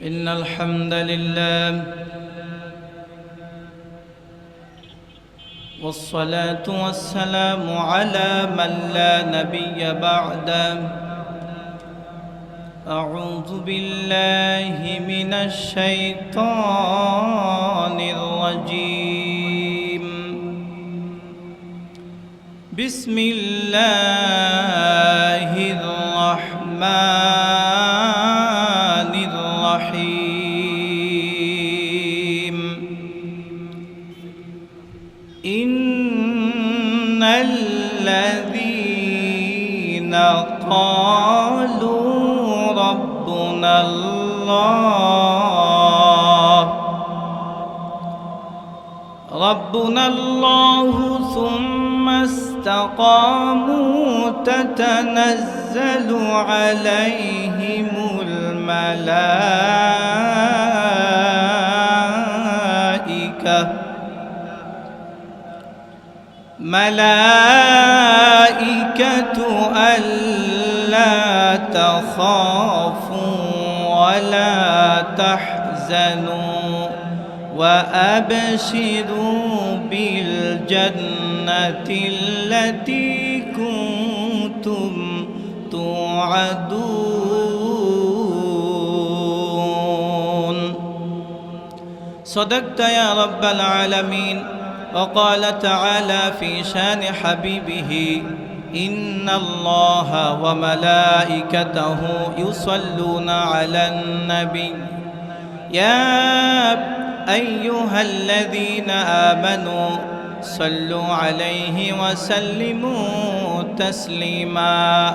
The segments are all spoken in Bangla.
إن الحمد لله والصلاة والسلام على من لا نبي بعده. أعوذ بالله من الشيطان الرجيم. بسم الله الرحمن الذين قالوا ربنا الله. ربنا الله ثم استقاموا تتنزل عليهم الملائكة. ملائكة ألا تخافوا ولا تحزنوا وأبشروا بالجنة التي كنتم توعدون. صدقت يا رب العالمين. وقال تعالى في شان حبيبه إن الله وملائكته يصلون على النبي. يا أيها الذين آمنوا صلوا عليه وسلموا تسليما.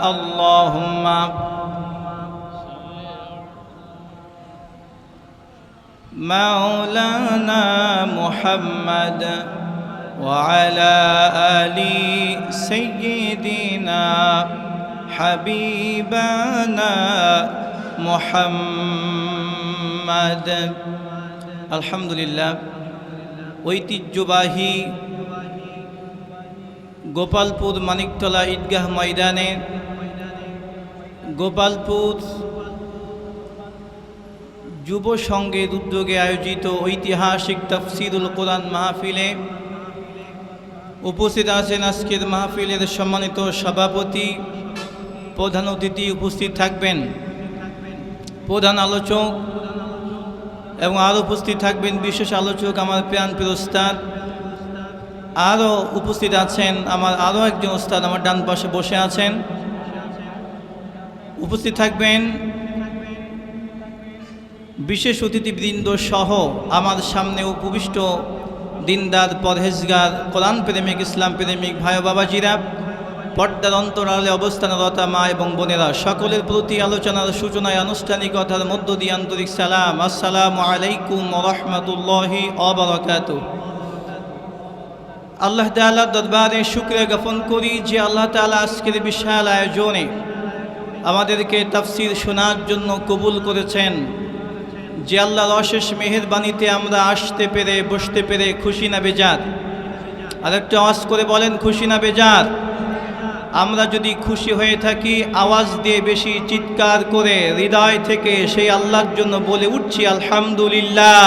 اللهم مولانا محمد وعلى آل سيدنا حبيبنا محمد الحمد لله ঐতিহ্যবাহী গোপালপুর মানিকতলা ঈদগাহ ময়দানে গোপালপুর যুব সংঘের উদ্যোগে আয়োজিত ঐতিহাসিক তফসিরুল কোরআন মাহফিলে উপস্থিত আছেন আজকের মাহফিলের সম্মানিত সভাপতি, প্রধান অতিথি উপস্থিত থাকবেন। প্রধান আলোচক এবং আরও উপস্থিত থাকবেন বিশেষ আলোচক আমার প্রাণ প্রিয়স্তাদ আরও উপস্থিত আছেন আমার আরও একজন ওস্তাদ আমার ডান পাশে বসে আছেন। উপস্থিত থাকবেন বিশেষ অতিথিবৃন্দ সহ আমার সামনে উপবিষ্ট দিনদার, পরহেজগার, কোরআন প্রেমিক, ইসলাম প্রেমিক, ভাই বাবাজিরা, পর্দার অন্তরালে অবস্থানরতা মা এবং বোনেরা, সকলের প্রতি আলোচনার সূচনায় আনুষ্ঠানিকতার মধ্য দিয়ে আন্তরিক সালাম। আসসালামু আলাইকুম রহমতুল্লাহি অবরকাত আল্লাহ তাল্লাহ দরবারে শুক্রিয়া জ্ঞাপন করি যে আল্লাহ তালা আজকের বিশাল আয়োজনে আমাদেরকে তাফসির শোনার জন্য কবুল করেছেন। যে আল্লাহর অশেষ মেহেরবানিতে আমরা আসতে পেরে, বসতে পেরে খুশি না বেজার? আরেকটা আওয়াজ করে বলেন, খুশি না বেজার? আমরা যদি খুশি হয়ে থাকি, আওয়াজ দিয়ে বেশি চিৎকার করে হৃদয় থেকে সেই আল্লাহর জন্য বলে উঠছি, আলহামদুলিল্লাহ।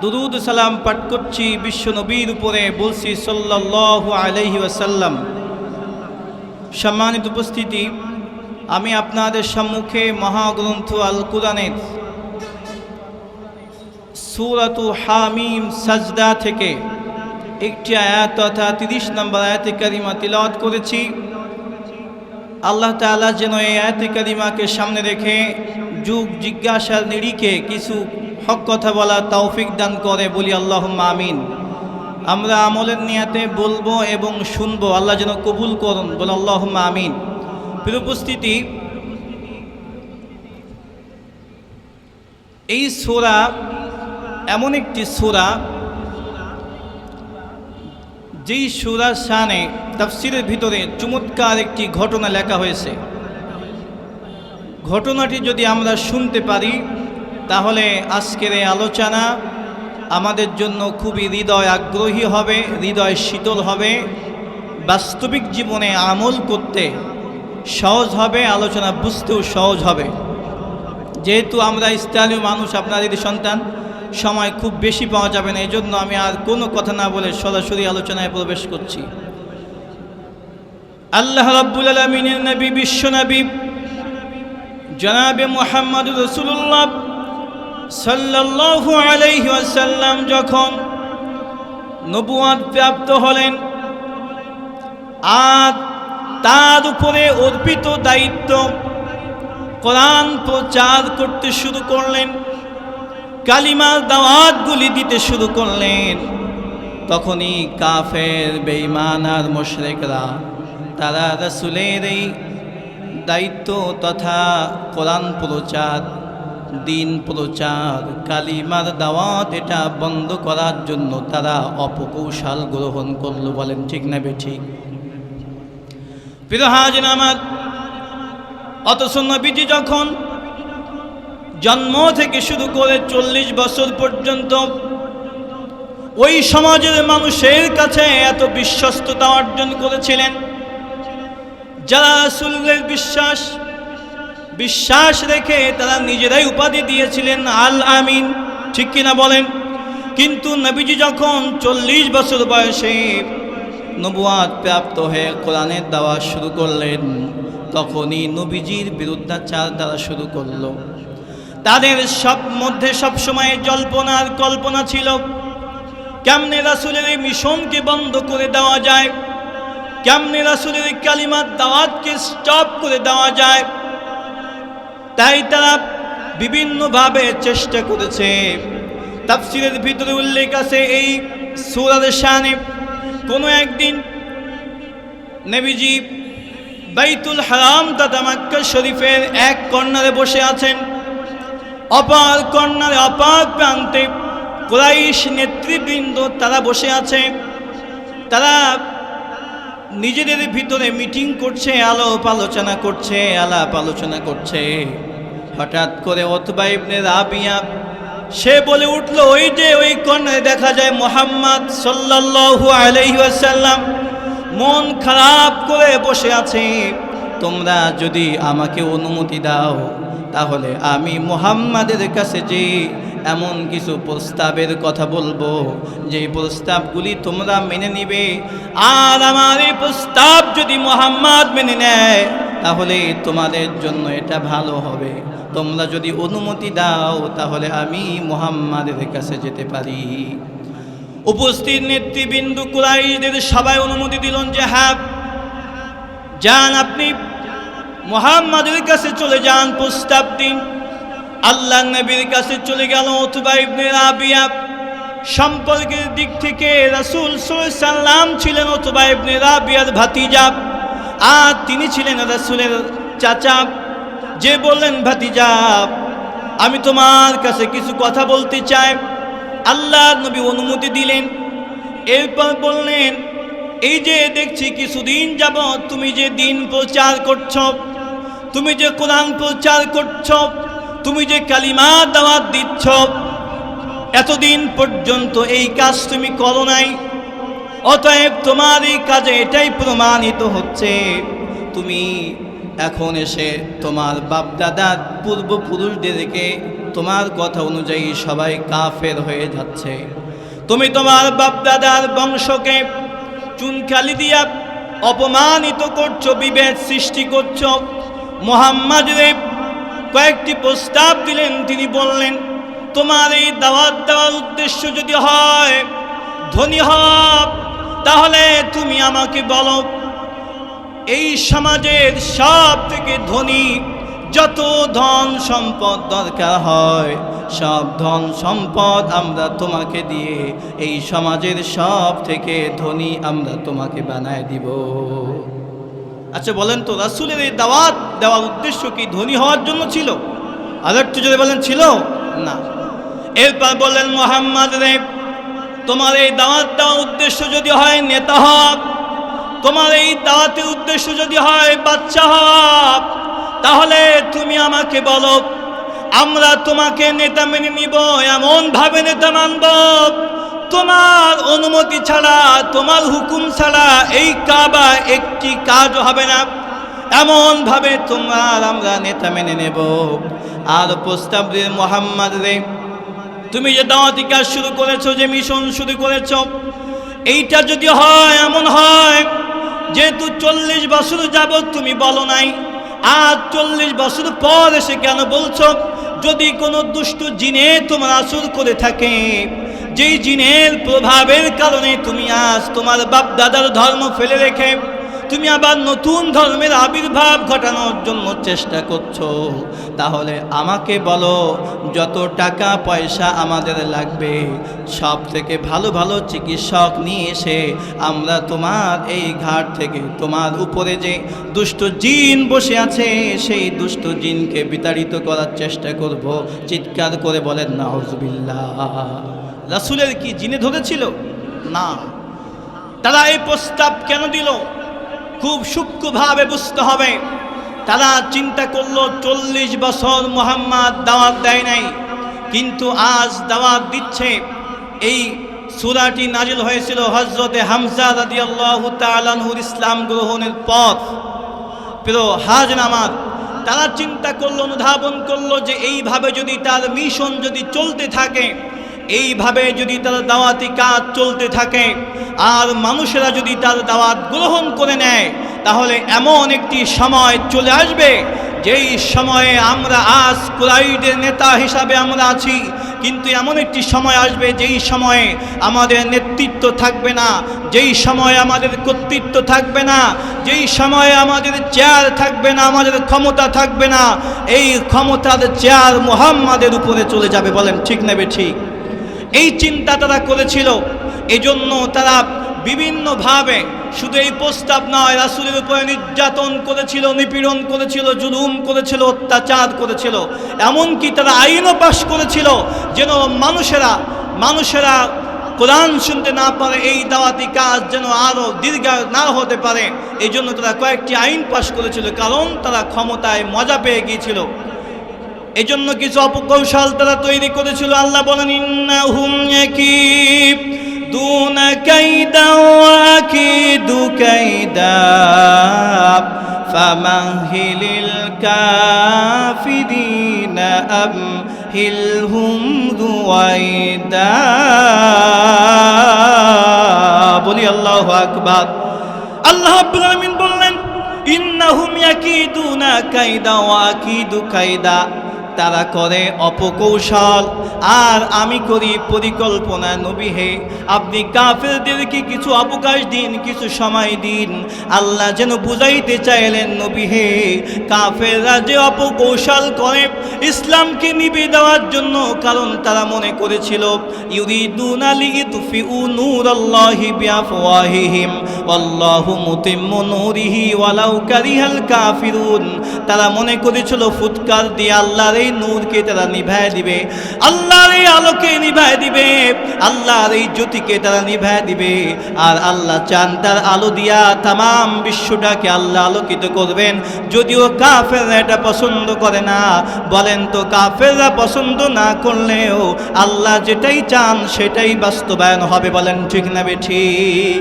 দুরুদ সালাম পাঠ করছি বিশ্ব নবীর উপরে বলছি, সাল্লাল্লাহু আলাইহি ওয়াসাল্লাম। সম্মানিত উপস্থিতি আমি আপনাদের সম্মুখে মহাগ্রন্থ আল কুরআনের সুরাতু হামিম সাজদা থেকে একটি আয়াত তথা তিরিশ নম্বর আয়াতে কারিমা তিলাওয়াত করেছি। আল্লাহ তাআলা যেন এই আয়াতে কারিমাকে সামনে রেখে যুগ জিজ্ঞাসার নিরিখে কিছু হক কথা বলা তৌফিক দান করে বলি আল্লাহ আমিন। আমরা আমলের নিয়াতে বলব এবং শুনব। আল্লাহ যেন কবুল করুন। বলে আল্লাহ আমিন। উপস্থিতি, এই সোরা এমন একটি সোরা যেই সুরার শানে, তাফসিরের ভিতরে চমৎকার একটি ঘটনা লেখা হয়েছে। ঘটনাটি যদি আমরা শুনতে পারি, তাহলে আজকের এই আলোচনা আমাদের জন্য খুবই হৃদয় আগ্রহী হবে, হৃদয় শীতল হবে। বাস্তবিক জীবনে আমল করতে সহজ হবে, আলোচনা বুঝতেও সহজ হবে। যেহেতু আমরা স্থানীয় মানুষ আপনাদের সন্তান, সময় খুব বেশি পাওয়া যাবে না এই জন্য আমি আর কোনো কথা না বলে সরাসরি আলোচনায় প্রবেশ করছি। আল্লাহ রাব্বুল আলমিনের নবী, বিশ্ব নবী, জনাবে মোহাম্মদ রসুল্লাহ সাল্লাল্লাহু আলাইহি ওয়াসাল্লাম যখন নবুয়াদ প্রাপ্ত হলেন, আর তার উপরে অর্পিত দায়িত্ব কোরআন প্রচার করতে শুরু করলেন, কালিমার দাওয়াতগুলি দিতে শুরু করলেন। তখনই কাফের, বেঈমান আর মোশরেকরা তারা রাসূলের এই দায়িত্ব তথা কোরআন প্রচার, দিন প্রচার, কালিমার দাওয়াত এটা বন্ধ করার জন্য তারা অপকৌশল গ্রহণ করল বলেন ঠিক না বে ঠিক? প্রিয়হাজিন আমার অথচ নবীজি যখন জন্ম থেকে শুরু করে চল্লিশ বছর পর্যন্ত ওই সমাজের মানুষের কাছে এত বিশ্বস্ততা অর্জন করেছিলেন, যারা রাসূলের বিশ্বাস বিশ্বাস রেখে তারা নিজেরাই উপাধি দিয়েছিলেন, আল আমিন, ঠিক কিনা বলেন? কিন্তু নবীজি যখন চল্লিশ বছর বয়সে নবুয়াদ প্রাপ্ত হয়ে কোরআনের দেওয়া শুরু করলেন। তখনই নবীজির বিরুদ্ধাচার দ্বারা শুরু করল। তাদের সব মধ্যে সবসময় জল্পনার কল্পনা ছিল। কেমনে রাসুলের এই মিশনকে বন্ধ করে দেওয়া যায়? কেমনে রাসুলের এই কালিমার দাওয়াতকে স্টপ করে দেওয়া যায়? তাই তারা বিভিন্নভাবে চেষ্টা করেছে। তাফসিরের ভিতরে উল্লেখ আছে এই সুরার শানে কোনো একদিন নবীজি বাইতুল হারাম তথা মাক্কা শরীফের এক কর্নারে বসে আছেন। অপার কর্নারে অপার প্রান্তে কোরাইশ নেতৃবৃন্দ তারা বসে আছে। তারা নিজেদের ভিতরে মিটিং করছে, আলোপ আলোচনা করছে, আলাপ আলোচনা করছে। হঠাৎ করে অতবা ইবনে রাবিয়া সে বলে উঠল, ওই যে ওই কর্নারে দেখা যায় মোহাম্মদ সাল্লাল্লাহু আলাইহি ওয়াসাল্লাম। মন খারাপ করে বসে আছে। তোমরা যদি আমাকে অনুমতি দাও, তাহলে আমি মোহাম্মদের কাছে যে এমন কিছু প্রস্তাবের কথা বলব, যে প্রস্তাবগুলি তোমরা মেনে নিবে। আর আমার এই প্রস্তাব যদি মোহাম্মদ মেনে নেয় তাহলে তোমাদের জন্য এটা ভালো হবে। তোমরা যদি অনুমতি দাও, তাহলে আমি মোহাম্মদের কাছে যেতে পারি। উপস্থিত নেতৃবৃন্দ কুরাইদের সবাই অনুমতি দিলেন যে হ্যাঁ যান আপনি। মোহাম্মদের কাছে চলে যান, প্রস্তাব দিন। আল্লাহ নবীর কাছে চলে গেল অথবা ইবনে রাবিয়া। সম্পর্কের দিক থেকে রাসূল সাল্লাম ছিলেন অথবা ইবনে রাবিয়ার ভাতিজা। আর তিনি ছিলেন রাসূলের চাচা। যে বললেন, ভাতিজা, আমি তোমার কাছে কিছু কথা বলতে চাই। আল্লাহ নবী অনুমতি দিলেন। এরপর বললেন, এই যে দেখছি কিছুদিন যাব তুমি যে দিন প্রচার করছ, তুমি যে কোরআন প্রচার করছ, তুমি যে কালিমা দাওয়াত দিচ্ছ, এতদিন পর্যন্ত এই কাজ তুমি করো নাই। অতএব তোমার এই কাজে এটাই প্রমাণিত হচ্ছে। তুমি এখন এসে তোমার বাপদাদার পূর্বপুরুষদেরকে তোমার কথা অনুযায়ী সবাই কাফের হয়ে যাচ্ছে। তুমি তোমার বাপদাদার বংশকে চুনখালি দিয়া অপমানিত করছ, বিভেদ সৃষ্টি করছ। মোহাম্মদ রেব কয়েকটি প্রস্তাব দিলেন, তিনি বললেন, তোমার এই দাওয়াত দেওয়ার উদ্দেশ্য যদি হয়, ধনী হব তাহলে তুমি আমাকে বলো, এই সমাজের সব থেকে ধনী যত ধন সম্পদ দরকার হয়, সব ধন সম্পদ আমরা তোমাকে দিয়ে এই সমাজের সব থেকে ধনী আমরা তোমাকে বানায় দিব। আচ্ছা বলেন তো, রাসুলের এই দাওয়াত দেওয়ার উদ্দেশ্য কি ধনী হওয়ার জন্য ছিল? আর একটু যদি বলেন, ছিল? না। এরপর বললেন, মোহাম্মদ রে তোমার এই দাওয়াত দেওয়ার উদ্দেশ্য যদি হয় নেতা হক, তোমার এই দাওয়াতের উদ্দেশ্য যদি হয় বাচ্চা হক, তাহলে তুমি আমাকে বলো, আমরা তোমাকে নেতা মেনে নিব এমন ভাবে নেতা মানব। তোমার অনুমতি ছাড়া, তোমার হুকুম ছাড়া এই কাবা একটি কাজ হবে না। এমন ভাবে তোমার আমরা নেতা মেনে নেব। আর প্রস্তাব দিয়ে মোহাম্মদ রে তুমি যে দাওয়াতি কাজ শুরু করেছ, যে মিশন শুরু করেছ, এইটা যদি হয়, এমন হয়, যেহেতু চল্লিশ বছর যাবৎ তুমি বলো নাই আর চল্লিশ বছর পর এসে কেন বলছো, যদি কোনো দুষ্ট জিনে তোমার আসুর করে থাকে, যেই জিনের প্রভাবের কারণে তুমি আজ তোমার বাপ দাদার ধর্ম ফেলে রেখে তুমি আবার নতুন ধর্মের আবির্ভাব ঘটানোর জন্য চেষ্টা করছ। তাহলে আমাকে বলো, যত টাকা পয়সা আমাদের লাগবে সব থেকে ভালো ভালো চিকিৎসক নিয়ে এসে আমরা তোমার এই ঘাট থেকে, তোমার উপরে যে দুষ্ট জিন বসে আছে, সেই দুষ্ট জিনকে বিতাড়িত করার চেষ্টা করব। চিৎকার করে বলেন না রাসুলের কি জিনে ধরেছিল? না। তারা এই প্রস্তাব কেন দিল? খুব সূক্ষ্মভাবে বুঝতে হবে। তারা চিন্তা করল, চল্লিশ বছর মোহাম্মদ দাওয়াত দেয় নাই, কিন্তু আজ দাওয়াত দিচ্ছে। এই সুরাটি নাজিল হয়েছিল হজরতে হামজা রাদি আল্লাহ তালানহুর ইসলাম গ্রহণের পথ প্রিয় হাজ নামাজ তারা চিন্তা করল, অনুধাবন করল যে এইভাবে যদি তার মিশন যদি চলতে থাকে এইভাবে যদি তার দাওয়াতি কাজ চলতে থাকে, আর মানুষেরা যদি তার দাওয়াত গ্রহণ করে নেয়, তাহলে এমন একটি সময় চলে আসবে, যেই সময়ে আমরা আজ কুরাইদের নেতা হিসাবে আমরা আছি। কিন্তু এমন একটি সময় আসবে, যেই সময়ে আমাদের নেতৃত্ব থাকবে না, যেই সময়ে আমাদের কর্তৃত্ব থাকবে না, যেই সময়ে আমাদের চেয়ার থাকবে না, আমাদের ক্ষমতা থাকবে না, এই ক্ষমতার চেয়ার মুহাম্মাদের উপরে চলে যাবে বলেন ঠিক নেবে ঠিক? এই চিন্তা তারা করেছিল। এজন্য তারা বিভিন্নভাবে শুধু এই প্রস্তাব নয়, রাসুলের উপরে নির্যাতন করেছিল, নিপীড়ন করেছিল, জুলুম করেছিল, অত্যাচার করেছিল। এমনকি তারা আইনও পাশ করেছিল যেন মানুষেরা মানুষেরা কোরআন শুনতে না পারে, এই দাওয়াতি কাজ যেন আরও দীর্ঘ না হতে পারে। এই জন্য তারা কয়েকটি আইন পাশ করেছিল, কারণ তারা ক্ষমতায় মজা পেয়ে গিয়েছিল। এই জন্য কিছু অপকৌশল তারা তৈরি করেছিল। আল্লাহ বলেন, ইন্নাহুম ইয়াকিব, দুন কাইদা ওয়াকিদু কাইদা ফামাহিলিল কাফিরিনা আমহিলহুম রুয়াইদা বলি, আল্লাহু আকবার। আল্লাহ রাব্বুল আলামিন বললেন, ইন্নাহুম ইয়াকিদুনা কাইদা ওয়া আকিদু কাইদা। তারা করে অপকৌশল। আর আমি করি পরিকল্পনা, নবী হে। আপনি কাফেরদেরকে কিছু অবকাশ দিন, কিছু সময় দিন। আল্লাহ যেন বুঝাইতে চাইলেন, নবী হে, কাফেররা যে অপকৌশল করে, ইসলামকে নিবে দেওয়ার জন্য কারণ তারা মনে করেছিল, ইউরিদুন আলী তুফি উ নূর আল্লাহি বিআফওয়াহিহিম আল্লাহু মুতিম্মু নূরিহি ওয়ালাউ কারিহাল কাফিরুন। তারা মনে করেছিল, ফুৎকার দিয়ে আল্লাহর এই নূরকে তারা নিভায় দিবে। আল্লাহর এই আলোকে নিভায় দিবে। আল্লাহর এই জ্যোতিকে তারা নিভায় দিবে। আর আল্লাহ চান তার আলো দিয়া তাম বিশ্বটাকে আল্লাহ আলোকিত করবেন। যদিও কাফেররা এটা পছন্দ করে না। বলেন তো, কাফেররা পছন্দ না করলেও আল্লাহ যেটাই চান সেটাই বাস্তবায়ন হবে বলেন ঠিক না ঠিক?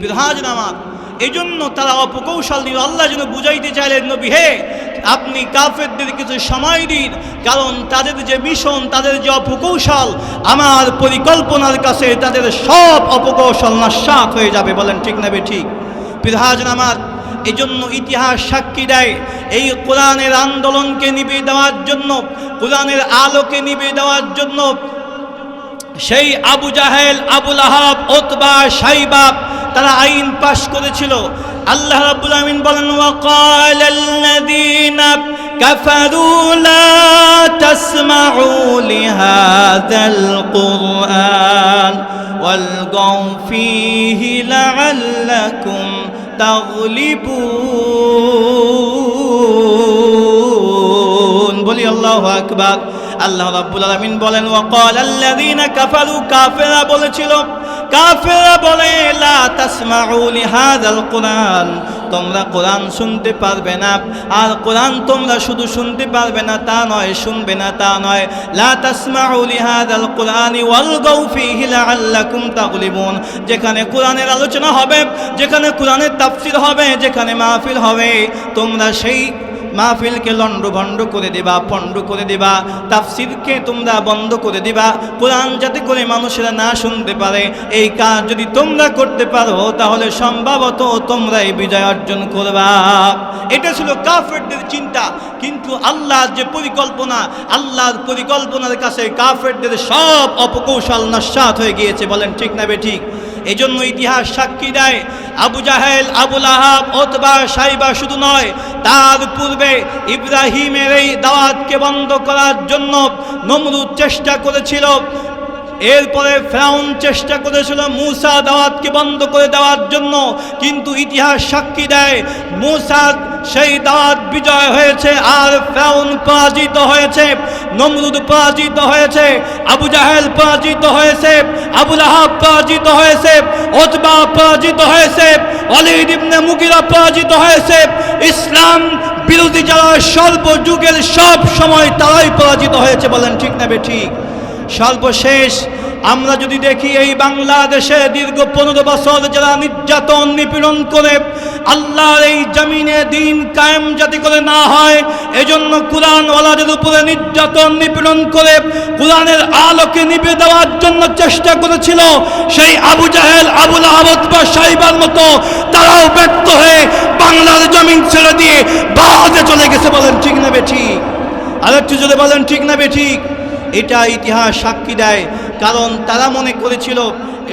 বিধাজ নামাজ এই জন্য তারা অপকৌশল নিল আল্লাহ যেন বুঝাইতে চাইলেন নবী, হে আপনি কাফেরদের কিছু সময় দিন, কারণ তাদের যে মিশন, তাদের যে অপকৌশল, আমার পরিকল্পনার কাছে তাদের সব অপকৌশল নস্বাত হয়ে যাবে, বলেন ঠিক নেবে ঠিক বিধাজ নামাজ এই জন্য ইতিহাস সাক্ষী দেয়, এই কোরআনের আন্দোলনকে নিবে দেওয়ার জন্য, কোরআনের আলোকে নিবে দেওয়ার জন্য, সেই আবু জাহেল, আবুল আহাব, ওতবা সাইবাব তারা আইন পাশ করেছিল। আল্লাহ রাব্বুল আমিন বলেন ওয়াকাল আল্লাযীনা কাফারু লা তাসমাউ লিহাযাল কুরআন ওয়ালগাউ ফীহি লাআল্লাকুম তাগলিবুন। বলি, আল্লাহু আকবার। আল্লাহ রাব্বুল আলামিন বলেন ওয়াকাল আল্লাযীনা কাফারু, কাফেররা বলেছিল কাফেররা বলে, লা তোমরা কোরআন শুনতে পারবে না। আর কোরআন তোমরা শুধু শুনতে পারবে না, তা নয়, শুনবে না, তা নয়। লা যেখানে কোরআনের আলোচনা হবে, যেখানে কোরআনের তাফসীর হবে, যেখানে মাহফিল হবে, তোমরা সেই মাহফিলকে লণ্ডভণ্ড করে দেবা, পণ্ড করে দেবা, তাফসিরকে তোমরা বন্ধ করে দিবা। কোরআন যাতে করে মানুষেরা না শুনতে পারে, এই কাজ যদি তোমরা করতে পারো, তাহলে সম্ভবত তোমরা এই বিজয় অর্জন করবা। এটা ছিল কাফেরদের চিন্তা, কিন্তু আল্লাহর যে পরিকল্পনা, আল্লাহর পরিকল্পনার কাছে কাফেরদের সব অপকৌশল নস্বাত হয়ে গিয়েছে, বলেন ঠিক না বে ঠিক? এই জন্য ইতিহাস সাক্ষী দেয়। আবু জাহেল আবুল আহাব অথবা সাইবা শুধু নয়, তার পূর্বে ইব্রাহিমের এই দাওয়াতকে বন্ধ করার জন্য নমরুদ চেষ্টা করেছিল। এরপরে ফ্রাউন চেষ্টা করেছিল মূসা দাওয়াতকে বন্ধ করে দেওয়ার জন্য, কিন্তু ইতিহাস সাক্ষী দেয়। মুসা সেই দাওয়াত বিজয় হয়েছে আর ফেরাউন পরাজিত হয়েছে, নমরুদ পরাজিত হয়েছে, আবু জাহেল পরাজিত হয়েছে, আবুল আহাব পরাজিত হয়েছে, ওতবা পরাজিত হয়েছে অলিদ ইবনে মুগিরা পরাজিত হয়েছে, ইসলাম বিরোধী যারা সর্বযুগের সব সময় তারাই পরাজিত হয়েছে বলেন ঠিক না বে ঠিক? সর্বশেষ আমরা যদি দেখি এই বাংলাদেশে দীর্ঘ পনেরো বছর যারা নির্যাতন নিপীড়ন করে, আল্লাহর এই জমিনে দিন কায়েম যাতে করে না হয়, এজন্য কোরআনওয়ালাদের উপরে নির্যাতন নিপীড়ন করে, কোরআনের আলোকে নিবে দেওয়ার জন্য চেষ্টা করেছিল, সেই আবু জাহেল আবুল আহমদ বা সাইবার মতো, তারাও ব্যর্থ হয়ে বাংলার জমিন ছেড়ে দিয়ে বাহাজে চলে গেছে বলেন ঠিক না বে ঠিক? আরেকটু যদি বলেন ঠিক না বে ঠিক? এটা ইতিহাস সাক্ষী দেয় কারণ তারা মনে করেছিল,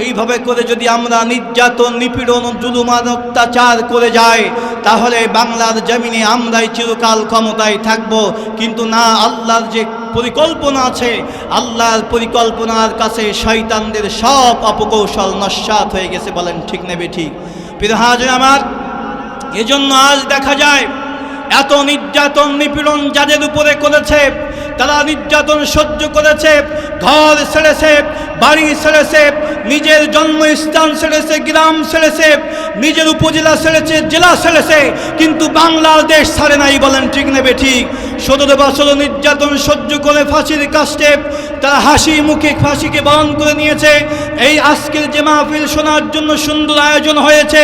এইভাবে করে যদি আমরা নির্যাতন, নিপীড়ন জুলুমান অত্যাচার করে যাই, তাহলে বাংলার জমিনে আমরাই চিরকাল ক্ষমতায় থাকব। কিন্তু না, আল্লাহর যে পরিকল্পনা আছে, আল্লাহর পরিকল্পনার কাছে শয়তানদের সব অপকৌশল নস্বাত হয়ে গেছে বলেন ঠিক নেবে ঠিক পিরহাজ আমার, এজন্য আজ দেখা যায়, এত নির্যাতন, নিপীড়ন যাদের উপরে করেছে, তারা নির্যাতন সহ্য করেছে ঘর ছেড়েছে বাড়ি ছেড়েছে নিজের জন্মস্থান ছেড়েছে গ্রাম ছেড়েছে নিজের উপজেলা ছেড়েছে জেলা ছেড়েছে কিন্তু বাংলাদেশ ছাড়ে নাই বলেন ঠিক নেবে ঠিক। সতেরো বছর নির্যাতন সহ্য করে ফাঁসির কাস্টে তারা হাসি মুখে ফাঁসিকে বরণ করে নিয়েছে। এই আজকের যে মাহফিল শোনার জন্য সুন্দর আয়োজন হয়েছে,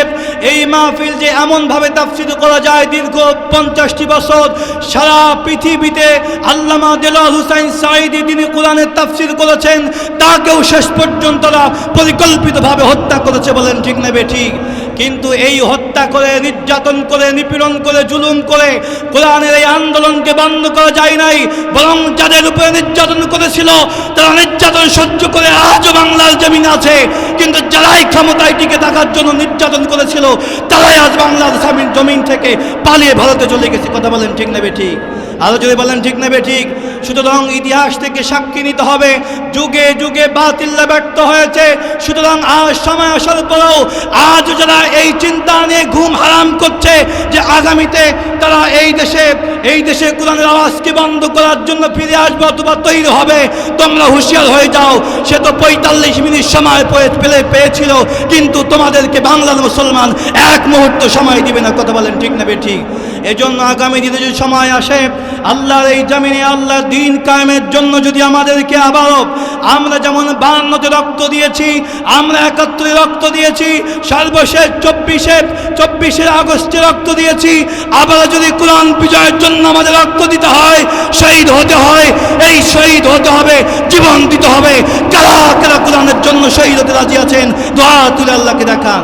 এই মাহফিল যে এমনভাবে তাফসির করা যায় দীর্ঘ পঞ্চাশটি বছর, সারা পৃথিবীতে আল্লামা দেলাল হুসাইন সাইদি তিনি কোরআনের তাফসির করেছেন, তাকেও শেষ পর্যন্ত পরিকল্পিতভাবে হত্যা করেছে বলেন ঠিক নেবে ঠিক কিন্তু এই হত্যা করে, নির্যাতন করে, নিপীড়ন করে, জুলুম করে, কোরআনের এই আন্দোলনকে বন্ধ করা যায় নাই, বরং যাদের উপরে নির্যাতন করেছিল, তারা নির্যাতন সহ্য করে আজও বাংলার জমিন আছে। কিন্তু যারাই ক্ষমতায় টিকে থাকার জন্য নির্যাতন করেছিল, তারাই আজ বাংলার জমিন থেকে পালিয়ে ভারতে চলে গেছে, কথা বলেন ঠিক নেবে ঠিক আরও যদি বলেন, ঠিক নেবে ঠিক? সুতরাং ইতিহাস থেকে সাক্ষী নিতে হবে। যুগে যুগে বাতিল্লা ব্যর্থ হয়েছে। সুতরাং আজ সময় আসার পরেও আজ যারা এই চিন্তা নিয়ে ঘুম হারাম করছে যে আগামীতে তারা এই দেশে এই দেশে কোরআনের আওয়াজকে বন্ধ করার জন্য ফিরে আসবে অথবা তৈরি হবে, তোমরা হুঁশিয়ার হয়ে যাও। সে তো পঁয়তাল্লিশ মিনিট সময় পেলে, পেয়েছিল। কিন্তু তোমাদেরকে বাংলার মুসলমান এক মুহূর্ত সময় দিবে না। কথা বলেন, ঠিক নেবে ঠিক? এজন্য আগামী দিনে যদি সময় আসে, আল্লাহর এই জমিনে আল্লাহর দিন কায়েমের জন্য যদি আমাদেরকে আবারও আমরা যেমন বান্নতে রক্ত দিয়েছি, আমরা একাত্তরে রক্ত দিয়েছি, সর্বশেষ চব্বিশে চব্বিশে আগস্টে রক্ত দিয়েছি, আবার যদি কোরআন বিজয়ের জন্য আমাদের রক্ত দিতে হয়, শহীদ হতে হয়, এই শহীদ হতে হবে, জীবন দিতে হবে। কারা কারা কোরআনের জন্য শহীদ হতে রাজি আছেন? দোয়া তুলে আল্লাহকে দেখান।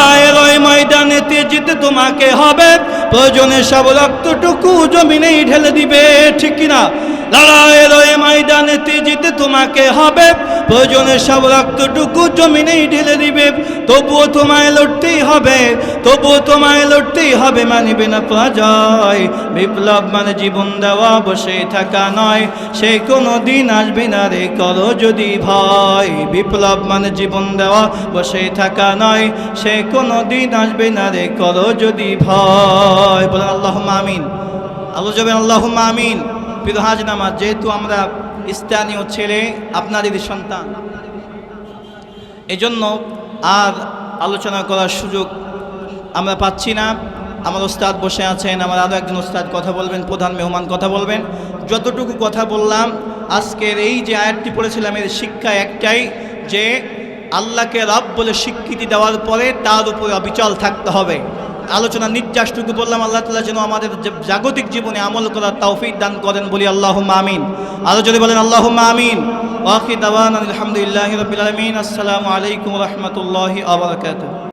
লড়াইয়ের ওই ময়দানেতে জিতে তোমাকে হবে। প্রয়োজনে সব রক্তটুকু জমিনেই ঢেলে দিবে ঠিক কিনা? লড়াইয়ের ওই ময়দানেতে জিতে তোমাকে হবে। প্রয়োজনে সব রক্তটুকু জমিনেই ঢেলে দিবে। তবুও তোমায় লড়তেই হবে, তবুও তোমায় লড়তেই হবে, মানিবে না পরাজয়। বিপ্লব মানে জীবন দেওয়া, বসে থাকা নয়। সে কোনো দিন আসবে না রে, করো যদি ভয়। বিপ্লব মানে জীবন দেওয়া, বসে থাকা নয়। সে কোনো দিন আসবে না রে, করো যদি ভয়। বলেন আল্লাহ আমিন। আল্লাহ যাবেন আল্লাহ আমিন। পিরহাজ নামাজ, যেহেতু আমরা স্থানীয় ছেলে আপনাদেরই সন্তান। এজন্য আর আলোচনা করার সুযোগ আমরা পাচ্ছি না। আমার ওস্তাদ বসে আছেন, আমার আরও একজন ওস্তাদ কথা বলবেন, প্রধান মেহমান কথা বলবেন। যতটুকু কথা বললাম, আজকের এই যে আয়াতটি পড়েছিলাম, এর শিক্ষা একটাই যে, আল্লাহকে রব বলে স্বীকৃতি দেওয়ার পরে তার উপরে অবিচল থাকতে হবে। আলোচনা নির্যাসটুকু বললাম, আল্লাহ তালা যেন আমাদের জাগতিক জীবনে আমল করার তৌফিক দান করেন, বলি আল্লাহ মামিন যদি বলেন আল্লাহ মামিন আলহামদুলিল্লাহ আসসালামু আলাইকুম রহমতুল্লাহ